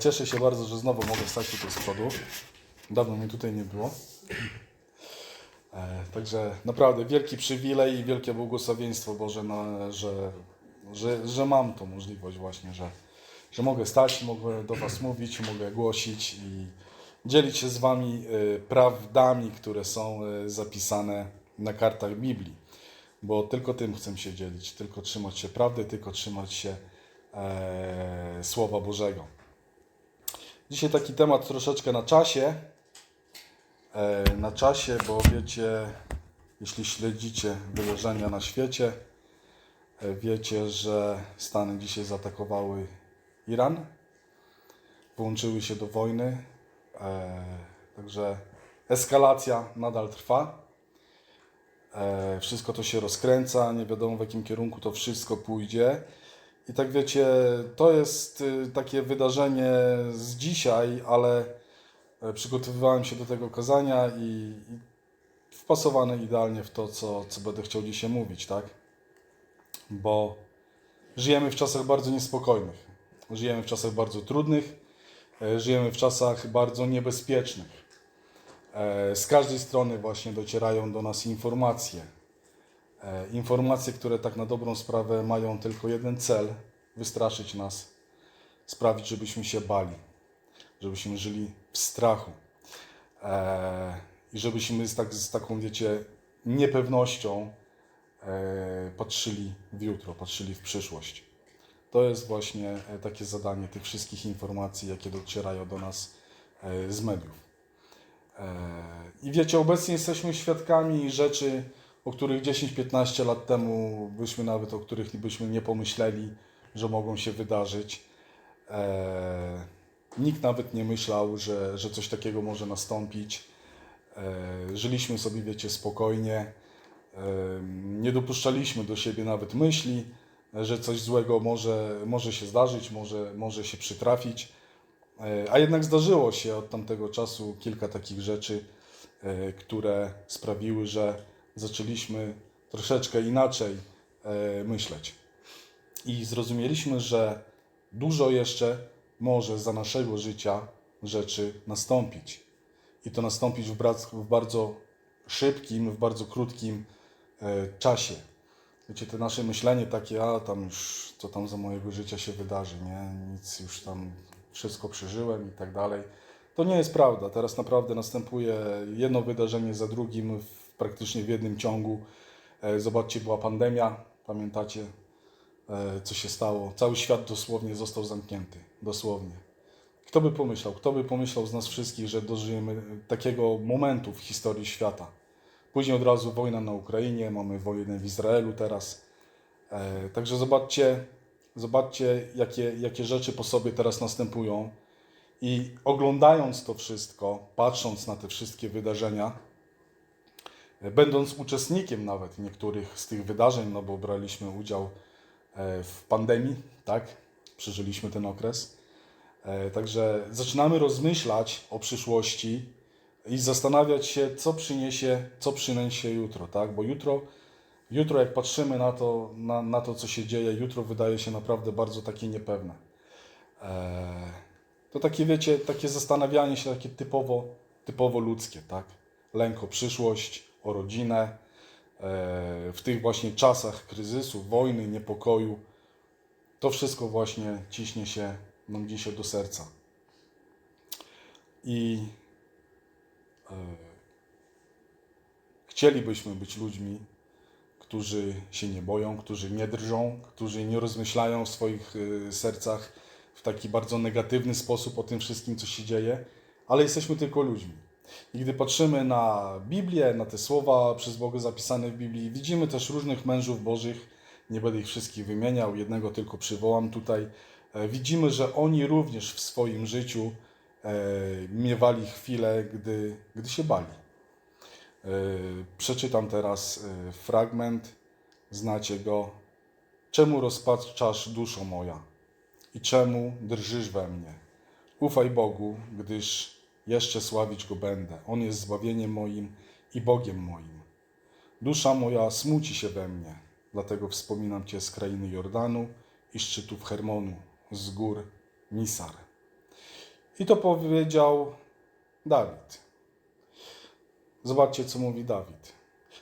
Cieszę się bardzo, że znowu mogę stać tutaj z przodu. Dawno mnie tutaj nie było. E, Także naprawdę wielki przywilej i wielkie błogosławieństwo Boże, na, że, że, że mam tą możliwość właśnie, że, że mogę stać, mogę do Was mówić, mogę głosić i dzielić się z Wami e, prawdami, które są e, zapisane na kartach Biblii. Bo tylko tym chcę się dzielić, tylko trzymać się prawdy, tylko trzymać się e, Słowa Bożego. Dzisiaj taki temat troszeczkę na czasie. E, na czasie, bo wiecie, jeśli śledzicie wydarzenia na świecie, e, wiecie, że Stany dzisiaj zaatakowały Iran, włączyły się do wojny, także eskalacja nadal trwa. Wszystko to się rozkręca, nie wiadomo w jakim kierunku to wszystko pójdzie. I tak wiecie, to jest y, takie wydarzenie z dzisiaj, ale e, przygotowywałem się do tego kazania i, wpasowany idealnie w to, co, co będę chciał dzisiaj mówić, tak? Bo żyjemy w czasach bardzo niespokojnych, żyjemy w czasach bardzo trudnych, e, żyjemy w czasach bardzo niebezpiecznych. E, Z każdej strony właśnie docierają do nas informacje. E, Informacje, które tak na dobrą sprawę mają tylko jeden cel wystraszyć nas, sprawić, żebyśmy się bali, żebyśmy żyli w strachu e, i żebyśmy z, tak, z taką, wiecie, niepewnością e, patrzyli w jutro, patrzyli w przyszłość. To jest właśnie takie zadanie tych wszystkich informacji, jakie docierają do nas z mediów. I wiecie, obecnie jesteśmy świadkami rzeczy, o których 10-15 lat temu byśmy nawet, o których byśmy nie pomyśleli, że mogą się wydarzyć. E, nikt nawet nie myślał, że, że coś takiego może nastąpić. E, żyliśmy sobie, wiecie, spokojnie. E, nie dopuszczaliśmy do siebie nawet myśli, że coś złego może, może się zdarzyć, może, może się przytrafić. E, A jednak zdarzyło się od tamtego czasu kilka takich rzeczy, które sprawiły, że zaczęliśmy troszeczkę inaczej e, myśleć. I zrozumieliśmy, że dużo jeszcze może za naszego życia rzeczy nastąpić. I to nastąpić w bardzo szybkim, w bardzo krótkim e, czasie. Wiecie, to nasze myślenie takie, a tam już, co tam za mojego życia się wydarzy, nie? Nic już tam, wszystko przeżyłem i tak dalej. To nie jest prawda. Teraz naprawdę następuje jedno wydarzenie za drugim, w, praktycznie w jednym ciągu. E, Zobaczcie, była pandemia, pamiętacie, e, co się stało. Cały świat dosłownie został zamknięty, dosłownie. Kto by pomyślał, kto by pomyślał z nas wszystkich, że dożyjemy takiego momentu w historii świata. Później od razu wojna na Ukrainie, mamy wojnę w Izraelu teraz. E, Także zobaczcie, zobaczcie jakie, jakie rzeczy po sobie teraz następują. I oglądając to wszystko, patrząc na te wszystkie wydarzenia, e, będąc uczestnikiem nawet niektórych z tych wydarzeń, no bo braliśmy udział e, w pandemii, tak? Przeżyliśmy ten okres. E, Także zaczynamy rozmyślać o przyszłości i zastanawiać się, co przyniesie, co przyniesie jutro, tak? Bo jutro, jutro jak patrzymy na to, na, na to, co się dzieje, jutro wydaje się naprawdę bardzo takie niepewne. E, To takie, wiecie, takie zastanawianie się, takie typowo, typowo ludzkie, tak? Lęk o przyszłość, o rodzinę, e, w tych właśnie czasach kryzysu, wojny, niepokoju. To wszystko właśnie ciśnie się nam dzisiaj do serca. I e, chcielibyśmy być ludźmi, którzy się nie boją, którzy nie drżą, którzy nie rozmyślają w swoich e, sercach w taki bardzo negatywny sposób o tym wszystkim, co się dzieje, ale jesteśmy tylko ludźmi. I gdy patrzymy na Biblię, na te słowa przez Boga zapisane w Biblii, widzimy też różnych mężów bożych, nie będę ich wszystkich wymieniał, jednego tylko przywołam tutaj. E, Widzimy, że oni również w swoim życiu e, miewali chwile, gdy, gdy się bali. E, Przeczytam teraz fragment, znacie go. Czemu rozpaczasz duszo moja i czemu drżysz we mnie? Ufaj Bogu, gdyż jeszcze sławić Go będę. On jest zbawieniem moim i Bogiem moim. Dusza moja smuci się we mnie, dlatego wspominam Cię z krainy Jordanu i szczytów Hermonu. z gór Misar. I to powiedział Dawid. Zobaczcie, co mówi Dawid.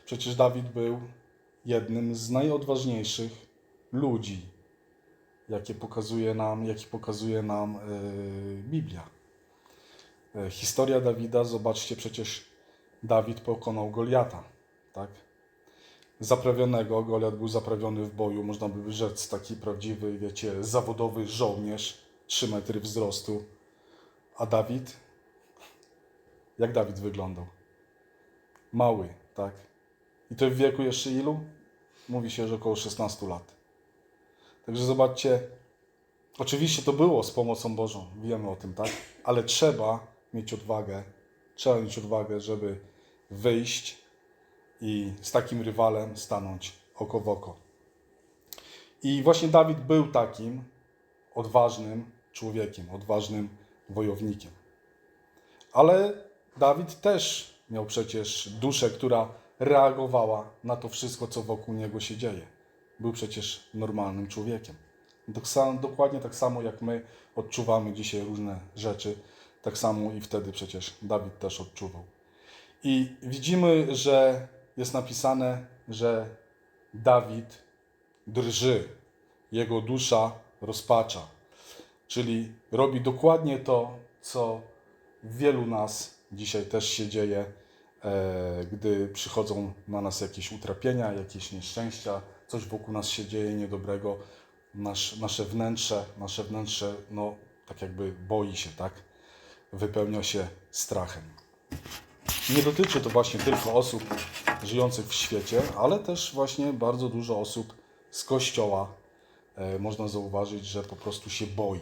Przecież Dawid był jednym z najodważniejszych ludzi, jakie pokazuje nam, jaki pokazuje nam yy, Biblia. Yy, historia Dawida, zobaczcie, przecież Dawid pokonał Goliata, tak? Zaprawionego, Goliat był zaprawiony w boju, można by rzec taki prawdziwy, wiecie, zawodowy żołnierz, 3 metry wzrostu. A Dawid? Jak Dawid wyglądał? Mały, tak? I to w wieku jeszcze ilu? Mówi się, że około 16 lat. Także zobaczcie, oczywiście to było z pomocą Bożą, wiemy o tym, tak? Ale trzeba mieć odwagę, trzeba mieć odwagę, żeby wyjść i z takim rywalem stanąć oko w oko. I właśnie Dawid był takim odważnym człowiekiem, odważnym wojownikiem. Ale Dawid też miał przecież duszę, która reagowała na to wszystko, co wokół niego się dzieje. Był przecież normalnym człowiekiem. Dokładnie tak samo jak my odczuwamy dzisiaj różne rzeczy, tak samo i wtedy przecież Dawid też odczuwał. I widzimy, że jest napisane, że Dawid drży, jego dusza rozpacza. Czyli robi dokładnie to, co wielu nas dzisiaj też się dzieje, e, gdy przychodzą na nas jakieś utrapienia, jakieś nieszczęścia, coś wokół nas się dzieje niedobrego. Nasz, nasze wnętrze, nasze wnętrze, no tak jakby boi się, tak? Wypełnia się strachem. Nie dotyczy to właśnie tylko osób żyjących w świecie, ale też właśnie bardzo dużo osób z kościoła e, można zauważyć, że po prostu się boi.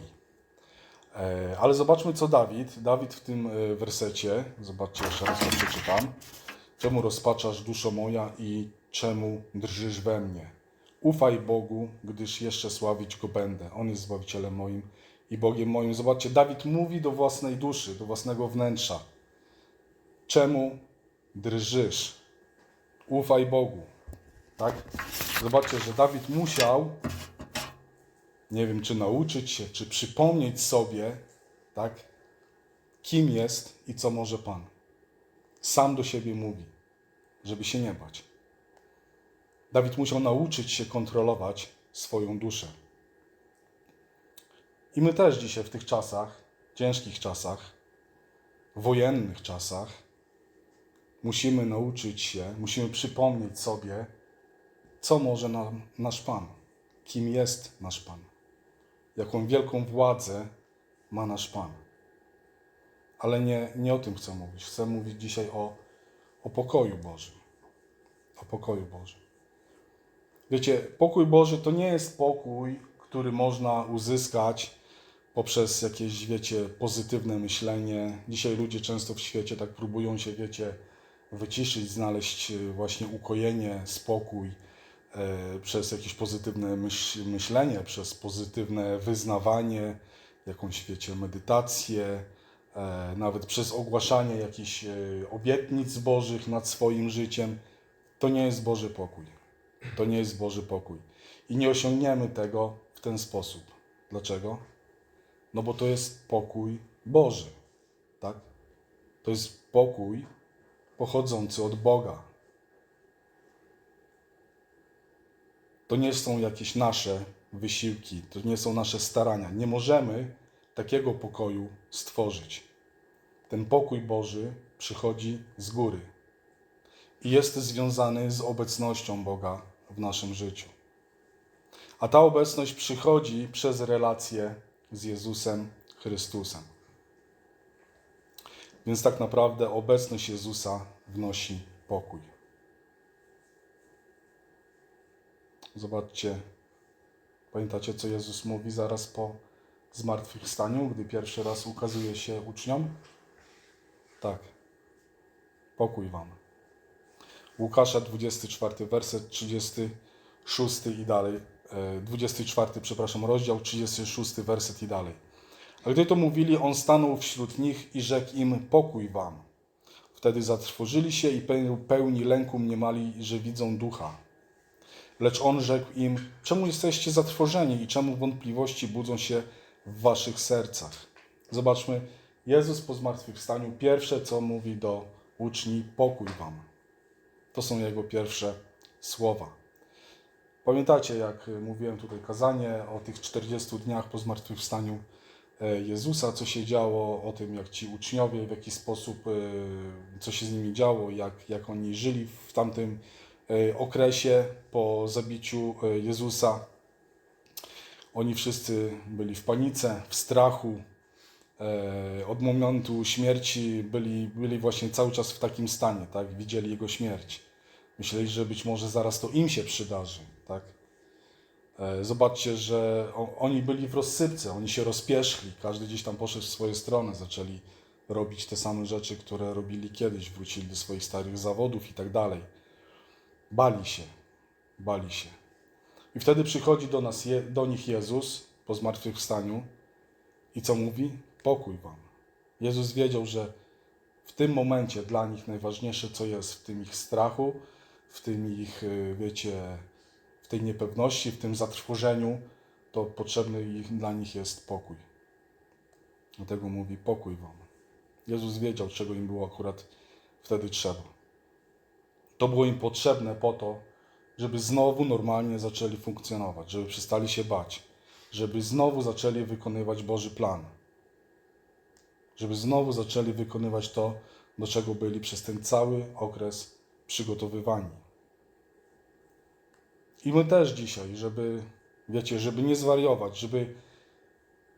E, Ale zobaczmy, co Dawid. Dawid w tym e, wersecie, zobaczcie jeszcze raz to przeczytam. Czemu rozpaczasz duszo moja i czemu drżysz we mnie? Ufaj Bogu, gdyż jeszcze sławić Go będę. On jest Zbawicielem moim i Bogiem moim. Zobaczcie, Dawid mówi do własnej duszy, do własnego wnętrza. Czemu drżysz? Ufaj Bogu. Tak? Zobaczcie, że Dawid musiał, nie wiem, czy nauczyć się, czy przypomnieć sobie, tak, kim jest i co może Pan. Sam do siebie mówi, żeby się nie bać. Dawid musiał nauczyć się kontrolować swoją duszę. I my też dzisiaj w tych czasach, ciężkich czasach, wojennych czasach, musimy nauczyć się, musimy przypomnieć sobie, co może nam nasz Pan, kim jest nasz Pan, jaką wielką władzę ma nasz Pan. Ale nie, nie o tym chcę mówić. Chcę mówić dzisiaj o, o pokoju Bożym. O pokoju Bożym. Wiecie, pokój Boży to nie jest pokój, który można uzyskać poprzez jakieś, wiecie, pozytywne myślenie. Dzisiaj ludzie często w świecie tak próbują się, wiecie, wyciszyć, znaleźć e, właśnie ukojenie, spokój e, przez jakieś pozytywne myśl, myślenie, przez pozytywne wyznawanie, jakąś, wiecie, medytację, e, nawet przez ogłaszanie jakichś e, obietnic Bożych nad swoim życiem. To nie jest Boży pokój. To nie jest Boży pokój. I nie osiągniemy tego w ten sposób. Dlaczego? No bo to jest pokój Boży. Tak? To jest pokój pochodzący od Boga. To nie są jakieś nasze wysiłki, to nie są nasze starania. Nie możemy takiego pokoju stworzyć. Ten pokój Boży przychodzi z góry i jest związany z obecnością Boga w naszym życiu. A ta obecność przychodzi przez relację z Jezusem Chrystusem. Więc tak naprawdę obecność Jezusa wnosi pokój. Zobaczcie, pamiętacie, co Jezus mówi zaraz po zmartwychwstaniu, gdy pierwszy raz ukazuje się uczniom? Tak. Pokój wam. Łukasza 24, werset 36 i dalej. E, 24, przepraszam, rozdział 36, werset i dalej. A gdy to mówili, on stanął wśród nich i rzekł im: Pokój wam. Wtedy zatrwożyli się i peł- pełni lęku mniemali, że widzą ducha. Lecz on rzekł im: Czemu jesteście zatrwożeni i czemu wątpliwości budzą się w waszych sercach? Zobaczmy, Jezus po zmartwychwstaniu pierwsze co mówi do uczni: Pokój wam. To są jego pierwsze słowa. Pamiętacie, jak mówiłem tutaj kazanie o tych 40 dniach po zmartwychwstaniu e, Jezusa, co się działo, o tym, jak ci uczniowie, w jaki sposób, e, co się z nimi działo, jak, jak oni żyli w tamtym e, okresie po zabiciu e, Jezusa. Oni wszyscy byli w panice, w strachu. E, Od momentu śmierci byli, byli właśnie cały czas w takim stanie, tak? Widzieli jego śmierć. Myśleli, że być może zaraz to im się przydarzy, tak? E, Zobaczcie, że oni byli w rozsypce, oni się rozpieszli, każdy gdzieś tam poszedł w swoje strony, zaczęli robić te same rzeczy, które robili kiedyś, wrócili do swoich starych zawodów i tak dalej. Bali się, bali się. I wtedy przychodzi do, nas, do nich Jezus po zmartwychwstaniu i co mówi? Pokój wam. Jezus wiedział, że w tym momencie dla nich najważniejsze, co jest w tym ich strachu, w tym ich, y, wiecie, tej niepewności, w tym zatrwożeniu, to potrzebny dla nich jest pokój. Dlatego mówi pokój wam. Jezus wiedział, czego im było akurat wtedy trzeba. To było im potrzebne po to, żeby znowu normalnie zaczęli funkcjonować, żeby przestali się bać, żeby znowu zaczęli wykonywać Boży plan, żeby znowu zaczęli wykonywać to, do czego byli przez ten cały okres przygotowywani. I my też dzisiaj, żeby, wiecie, żeby nie zwariować, żeby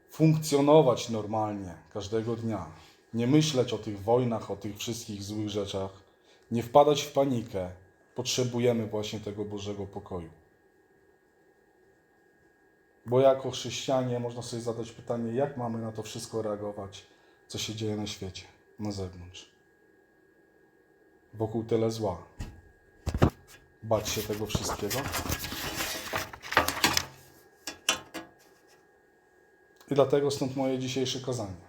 funkcjonować normalnie każdego dnia, nie myśleć o tych wojnach, o tych wszystkich złych rzeczach, nie wpadać w panikę, potrzebujemy właśnie tego Bożego pokoju. Bo jako chrześcijanie można sobie zadać pytanie, jak mamy na to wszystko reagować, co się dzieje na świecie, na zewnątrz. Wokół tyle zła. Bać się tego wszystkiego. I dlatego stąd moje dzisiejsze kazanie.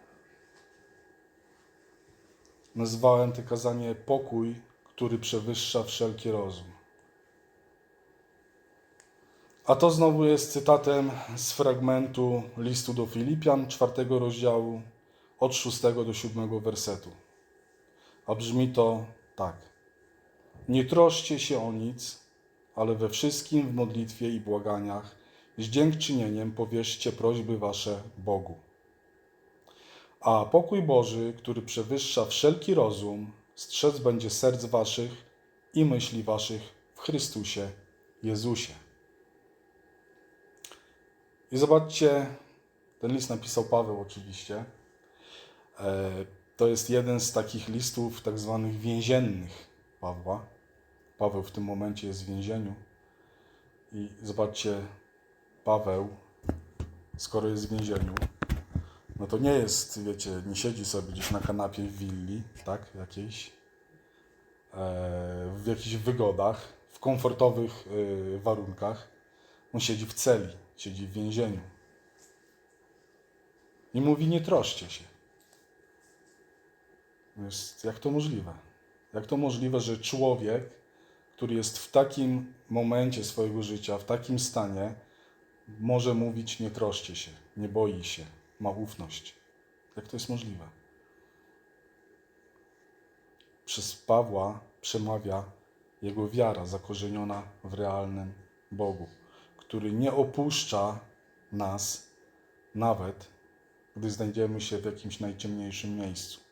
Nazwałem to kazanie pokój, który przewyższa wszelki rozum. A to znowu jest cytatem z fragmentu listu do Filipian, czwartego rozdziału, od szóstego do siódmego wersetu. A brzmi to tak. Nie troszcie się o nic, ale we wszystkim w modlitwie i błaganiach z dziękczynieniem powierzcie prośby wasze Bogu. A pokój Boży, który przewyższa wszelki rozum, strzec będzie serc waszych i myśli waszych w Chrystusie Jezusie. I zobaczcie, ten list napisał Paweł oczywiście. E, To jest jeden z takich listów tak zwanych więziennych Pawła. Paweł w tym momencie jest w więzieniu. I zobaczcie, Paweł, skoro jest w więzieniu, no to nie jest, wiecie, nie siedzi sobie gdzieś na kanapie w willi, tak, jakiejś, e, w jakichś wygodach, w komfortowych e, warunkach. On siedzi w celi, siedzi w więzieniu. I mówi, nie troszcie się. Jest, jak to możliwe? Jak to możliwe, że człowiek, który jest w takim momencie swojego życia, w takim stanie, może mówić nie troszcie się, nie boi się, ma ufność. Jak to jest możliwe? Przez Pawła przemawia jego wiara zakorzeniona w realnym Bogu, który nie opuszcza nas nawet, gdy znajdziemy się w jakimś najciemniejszym miejscu.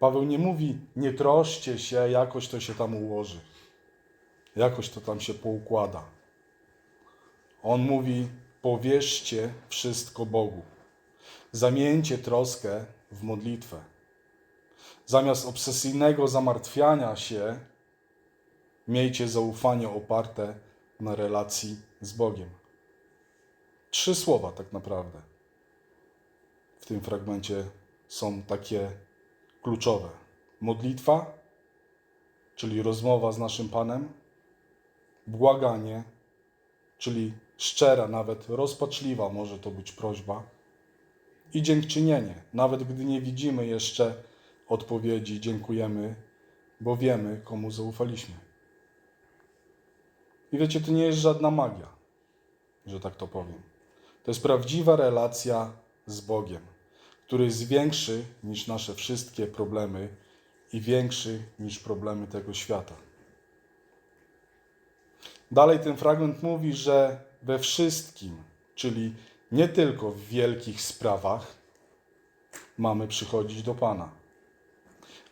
Paweł nie mówi, nie troszcie się, jakoś to się tam ułoży, jakoś to tam się poukłada. On mówi: powierzcie wszystko Bogu. Zamieńcie troskę w modlitwę. Zamiast obsesyjnego zamartwiania się, miejcie zaufanie oparte na relacji z Bogiem. Trzy słowa tak naprawdę w tym fragmencie są takie kluczowe. Modlitwa, czyli rozmowa z naszym Panem, błaganie, czyli szczera, nawet rozpaczliwa może to być prośba, i dziękczynienie. Nawet gdy nie widzimy jeszcze odpowiedzi, dziękujemy, bo wiemy, komu zaufaliśmy. I wiecie, to nie jest żadna magia, że tak to powiem. To jest prawdziwa relacja z Bogiem, który jest większy niż nasze wszystkie problemy i większy niż problemy tego świata. Dalej ten fragment mówi, że we wszystkim, czyli nie tylko w wielkich sprawach, mamy przychodzić do Pana.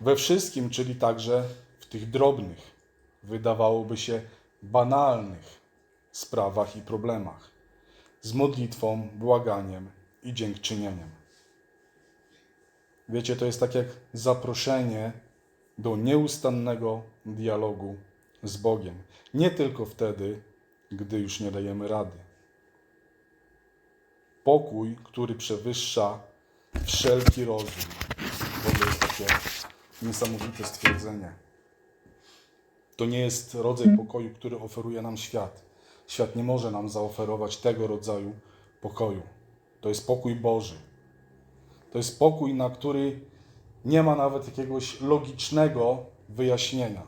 We wszystkim, czyli także w tych drobnych, wydawałoby się banalnych sprawach i problemach, z modlitwą, błaganiem i dziękczynieniem. Wiecie, to jest tak jak zaproszenie do nieustannego dialogu z Bogiem. Nie tylko wtedy, gdy już nie dajemy rady. Pokój, który przewyższa wszelki rozum. W ogóle jest takie niesamowite stwierdzenie. To nie jest rodzaj pokoju, który oferuje nam świat. Świat nie może nam zaoferować tego rodzaju pokoju. To jest pokój Boży. To jest pokój, na który nie ma nawet jakiegoś logicznego wyjaśnienia.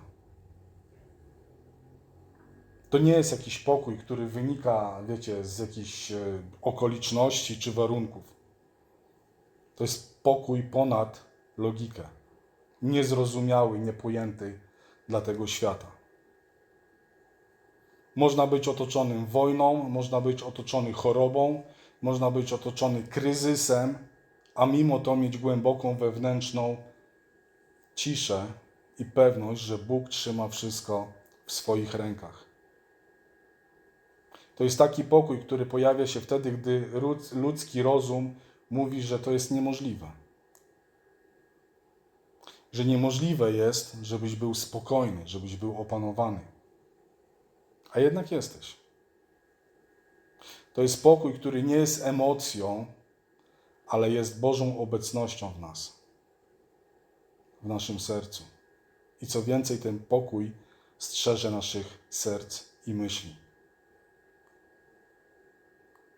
To nie jest jakiś pokój, który wynika, wiecie, z jakichś e, okoliczności czy warunków. To jest pokój ponad logikę. Niezrozumiały, niepojęty dla tego świata. Można być otoczonym wojną, można być otoczony chorobą, można być otoczony kryzysem, a mimo to mieć głęboką wewnętrzną ciszę i pewność, że Bóg trzyma wszystko w swoich rękach. To jest taki pokój, który pojawia się wtedy, gdy ludzki rozum mówi, że to jest niemożliwe. Że niemożliwe jest, żebyś był spokojny, żebyś był opanowany. A jednak jesteś. To jest pokój, który nie jest emocją, ale jest Bożą obecnością w nas, w naszym sercu. I co więcej, ten pokój strzeże naszych serc i myśli.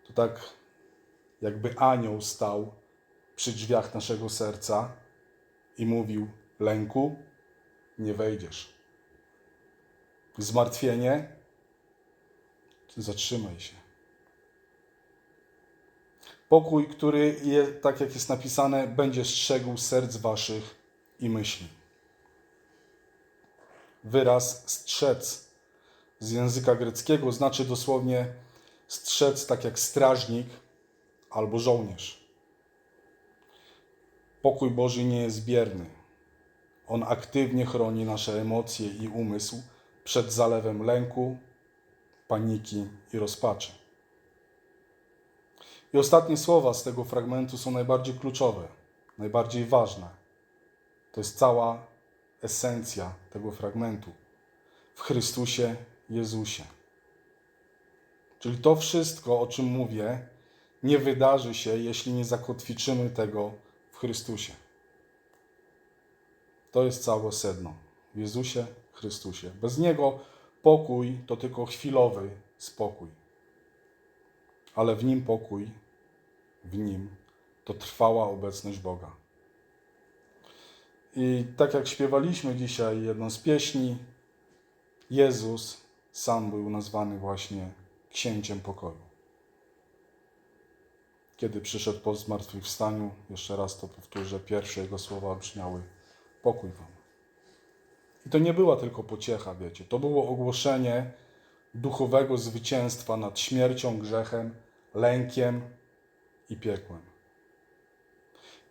To tak, jakby anioł stał przy drzwiach naszego serca i mówił: Lęku, nie wejdziesz. Zmartwienie, zatrzymaj się. Pokój, który, je, tak jak jest napisane, będzie strzegł serc waszych i myśli. Wyraz strzec z języka greckiego znaczy dosłownie strzec, tak jak strażnik albo żołnierz. Pokój Boży nie jest bierny. On aktywnie chroni nasze emocje i umysł przed zalewem lęku, paniki i rozpaczy. I ostatnie słowa z tego fragmentu są najbardziej kluczowe, najbardziej ważne. To jest cała esencja tego fragmentu. W Chrystusie Jezusie. Czyli to wszystko, o czym mówię, nie wydarzy się, jeśli nie zakotwiczymy tego w Chrystusie. To jest całe sedno. W Jezusie Chrystusie. Bez Niego pokój to tylko chwilowy spokój. Ale w Nim pokój, w Nim to trwała obecność Boga. I tak jak śpiewaliśmy dzisiaj jedną z pieśni, Jezus sam był nazwany właśnie księciem pokoju. Kiedy przyszedł po zmartwychwstaniu, jeszcze raz to powtórzę, pierwsze jego słowa brzmiały: Pokój wam. I to nie była tylko pociecha, wiecie, to było ogłoszenie duchowego zwycięstwa nad śmiercią, grzechem, lękiem i piekłem.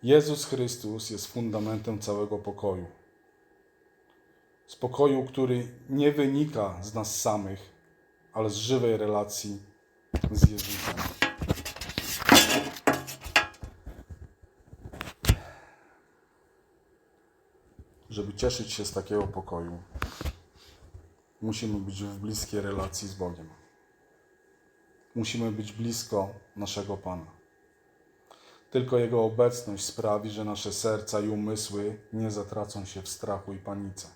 Jezus Chrystus jest fundamentem całego pokoju. Spokoju, który nie wynika z nas samych, ale z żywej relacji z Jezusem. Żeby cieszyć się z takiego pokoju, musimy być w bliskiej relacji z Bogiem. Musimy być blisko naszego Pana. Tylko Jego obecność sprawi, że nasze serca i umysły nie zatracą się w strachu i panice.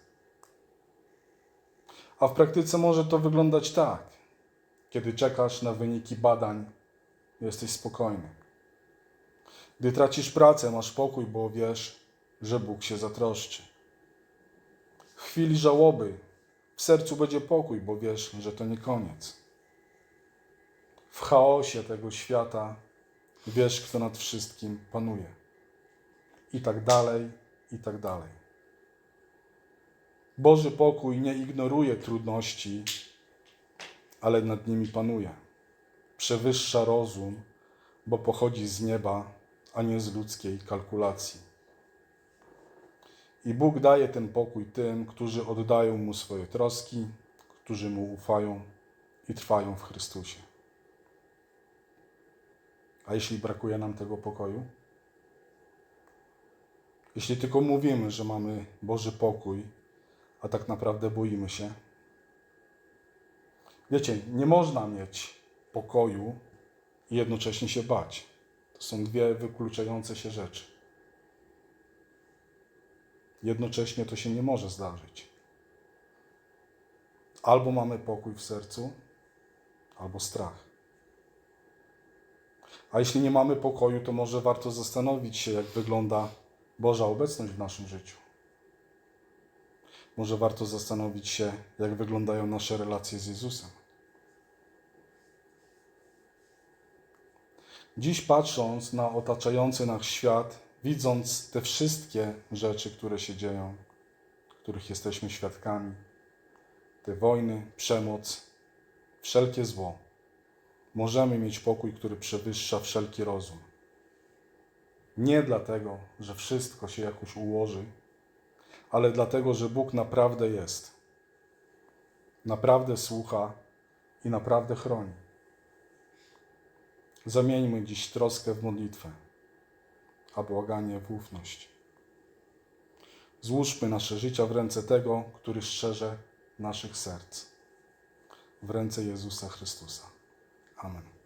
A w praktyce może to wyglądać tak. Kiedy czekasz na wyniki badań, jesteś spokojny. Gdy tracisz pracę, masz pokój, bo wiesz, że Bóg się zatroszczy. W chwili żałoby W sercu będzie pokój, bo wiesz, że to nie koniec. W chaosie tego świata wiesz, kto nad wszystkim panuje. I tak dalej, i tak dalej. Boży pokój nie ignoruje trudności, ale nad nimi panuje. Przewyższa rozum, bo pochodzi z nieba, a nie z ludzkiej kalkulacji. I Bóg daje ten pokój tym, którzy oddają Mu swoje troski, którzy Mu ufają i trwają w Chrystusie. A jeśli brakuje nam tego pokoju? Jeśli tylko mówimy, że mamy Boży pokój, a tak naprawdę boimy się. Wiecie, nie można mieć pokoju i jednocześnie się bać. To są dwie wykluczające się rzeczy. Jednocześnie to się nie może zdarzyć. Albo mamy pokój w sercu, albo strach. A jeśli nie mamy pokoju, to może warto zastanowić się, jak wygląda Boża obecność w naszym życiu. Może warto zastanowić się, jak wyglądają nasze relacje z Jezusem. Dziś patrząc na otaczający nas świat, widząc te wszystkie rzeczy, które się dzieją, których jesteśmy świadkami, te wojny, przemoc, wszelkie zło, możemy mieć pokój, który przewyższa wszelki rozum. Nie dlatego, że wszystko się jakoś ułoży, ale dlatego, że Bóg naprawdę jest. Naprawdę słucha i naprawdę chroni. Zamieńmy dziś troskę w modlitwę, a błaganie w ufność. Złóżmy nasze życia w ręce tego, który szczerze naszych serc, w ręce Jezusa Chrystusa. Amen.